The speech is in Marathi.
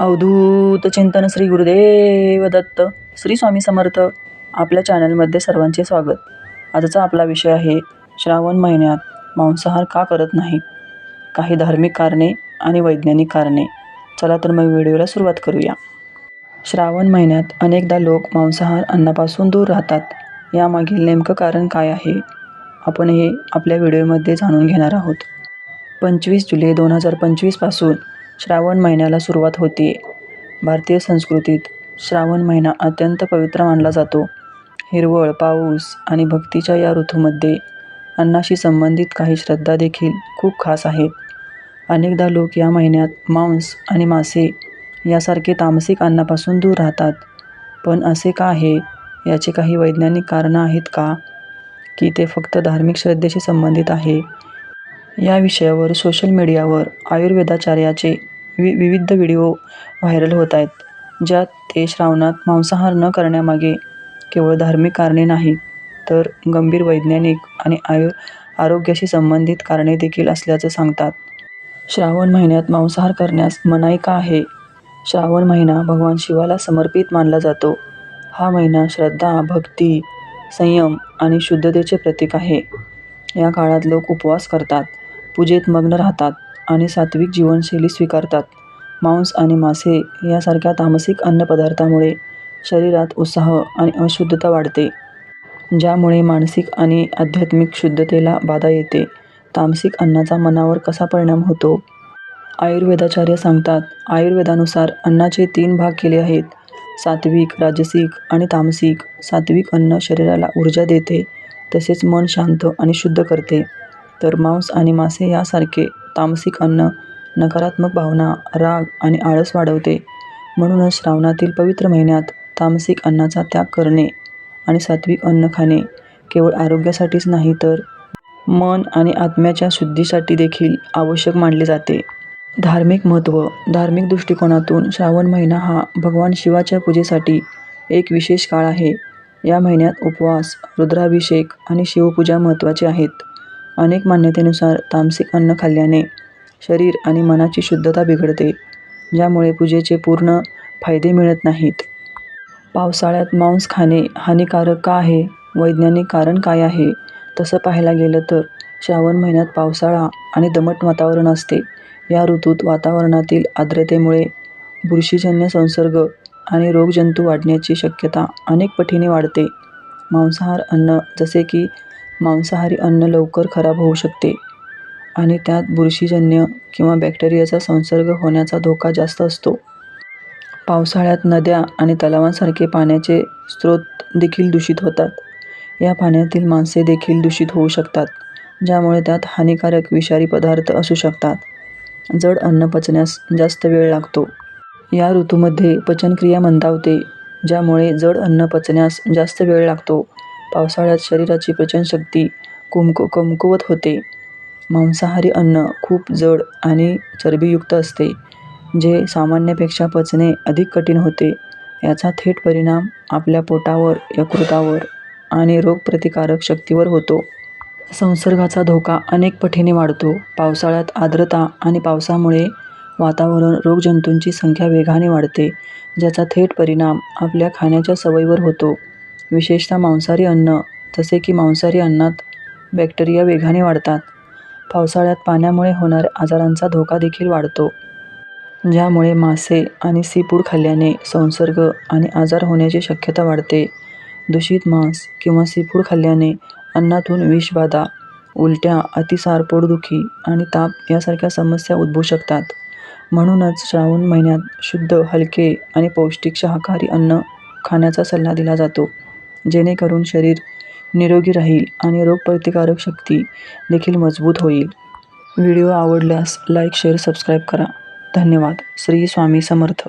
अवधूत चिंतन श्री गुरुदेव दत्त श्री स्वामी समर्थ आपल्या चॅनलमध्ये सर्वांचे स्वागत. आजचा आपला विषय आहे श्रावण महिन्यात मांसाहार का करत नाहीत? काही धार्मिक कारणे आणि वैज्ञानिक कारणे. चला तर मग व्हिडिओला सुरुवात करूया. श्रावण महिन्यात अनेकदा लोक मांसाहार अन्नापासून दूर राहतात. यामागील नेमकं कारण काय आहे? आपण हे आपल्या व्हिडिओमध्ये जाणून घेणार आहोत. पंचवीस जुलै दोन हजार पंचवीसपासून श्रावण महिन्याला सुरुवात होते. भारतीय संस्कृतीत श्रावण महिना अत्यंत पवित्र मानला जातो. हिरवळ पाऊस आणि भक्तीच्या या ऋतूमध्ये अन्नाशी संबंधित काही श्रद्धा देखील खूप खास आहेत. अनेकदा लोक या महिन्यात मांस आणि मासे यासारखे तामसिक अन्नापासून दूर राहतात. पण असे का आहे? याचे काही वैज्ञानिक कारणं आहेत का? की ते फक्त धार्मिक श्रद्धेशी संबंधित आहे. या विषयावर सोशल मीडियावर आयुर्वेदाचार्याचे वि विविध व्हिडिओ व्हायरल होत आहेत ज्यात ते श्रावणात मांसाहार न करण्यामागे केवळ धार्मिक कारणे नाहीत तर गंभीर वैज्ञानिक आणि आयु आरोग्याशी संबंधित कारणे देखील असल्याचं सांगतात. श्रावण महिन्यात मांसाहार करण्यास मनाई का आहे? श्रावण महिना भगवान शिवाला समर्पित मानला जातो. हा महिना श्रद्धा भक्ती संयम आणि शुद्धतेचे प्रतीक आहे. या काळात लोक उपवास करतात पूजेत मग्न राहतात. आणि सात्विक जीवनशैली स्वीकारतात. मांस आणि मासे यासारख्या तामसिक अन्नपदार्थामुळे शरीरात उत्साह आणि अशुद्धता वाढते ज्यामुळे मानसिक आणि आध्यात्मिक शुद्धतेला बाधा येते. तामसिक अन्नाचा मनावर कसा परिणाम होतो? आयुर्वेदाचार्य सांगतात आयुर्वेदानुसार अन्नाचे तीन भाग केले आहेत. सात्विक राजसिक आणि तामसिक. सात्विक अन्न शरीराला ऊर्जा देते तसेच मन शांत आणि शुद्ध करते. तर मांस आणि मासे यासारखे तामसिक अन्न नकारात्मक भावना राग आणि आळस वाढवते. म्हणूनच श्रावणातील पवित्र महिन्यात तामसिक अन्नाचा त्याग करणे आणि सात्विक अन्न खाणे केवळ आरोग्यासाठीच नाही तर मन आणि आत्म्याच्या शुद्धीसाठी देखील आवश्यक मानले जाते. धार्मिक महत्त्व धार्मिक दृष्टिकोनातून श्रावण महिना हा भगवान शिवाच्या पूजेसाठी एक विशेष काळ आहे. या महिन्यात उपवास रुद्राभिषेक आणि शिवपूजा महत्त्वाचे आहेत. अनेक मान्यतेनुसार तामसिक अन्न खाल्ल्याने शरीर आणि मनाची शुद्धता बिघडते ज्यामुळे पूजेचे पूर्ण फायदे मिळत नाहीत. पावसाळ्यात मांस खाणे हानिकारक का आहे? वैज्ञानिक कारण काय आहे? तसं पाहायला गेलं तर श्रावण महिन्यात पावसाळा आणि दमट वातावरण असते. या ऋतूत वातावरणातील आर्द्रतेमुळे बुरशीजन्य संसर्ग आणि रोगजंतू वाढण्याची शक्यता अनेक पटीने वाढते. मांसाहार अन्न जसे की मांसाहारी अन्न लवकर खराब होऊ शकते आणि त्यात बुरशीजन्य किंवा बॅक्टेरियाचा संसर्ग होण्याचा धोका जास्त असतो. पावसाळ्यात नद्या आणि तलावांसारखे पाण्याचे स्रोत देखील दूषित होतात. या पाण्यातील मासे देखील दूषित होऊ शकतात ज्यामुळे त्यात हानिकारक विषारी पदार्थ असू शकतात. जड अन्न पचण्यास जास्त वेळ लागतो. या ऋतूमध्ये पचनक्रिया मंदावते ज्यामुळे जड अन्न पचण्यास जास्त वेळ लागतो. पावसाळ्यात शरीराची पचनशक्ती कुमकु कमकुवत होते. मांसाहारी अन्न खूप जड आणि चरबीयुक्त असते जे सामान्यपेक्षा पचणे अधिक कठीण होते. याचा थेट परिणाम आपल्या पोटावर यकृतावर आणि रोगप्रतिकारक शक्तीवर होतो. संसर्गाचा धोका अनेक पटीने वाढतो. पावसाळ्यात आर्द्रता आणि पावसामुळे वातावरण रोगजंतूंची संख्या वेगाने वाढते ज्याचा थेट परिणाम आपल्या खाण्याच्या सवयीवर होतो. विशेषतः मांसाहारी अन्न जसे की मांसाहारी अन्नात बॅक्टेरिया वेगाने वाढतात. पावसाळ्यात पाण्यामुळे होणाऱ्या आजारांचा धोका देखील वाढतो. ज्यामुळे मासे आणि सीफूड खाल्ल्याने संसर्ग आणि आजार होण्याची शक्यता वाढते. दूषित मांस किंवा सीफूड खाल्ल्याने अन्नातून विषबाधा उलट्या अतिसार पोटदुखी आणि ताप यासारख्या समस्या उद्भवू शकतात. म्हणूनच श्रावण महिन्यात शुद्ध हलके आणि पौष्टिक शाकाहारी अन्न खाण्याचा सल्ला दिला जातो. जेणेकरून शरीर निरोगी राहील आणि रोगप्रतिकारक शक्ती देखील मजबूत होईल. व्हिडिओ आवडल्यास लाईक शेअर सबस्क्राईब करा. धन्यवाद. श्री स्वामी समर्थ.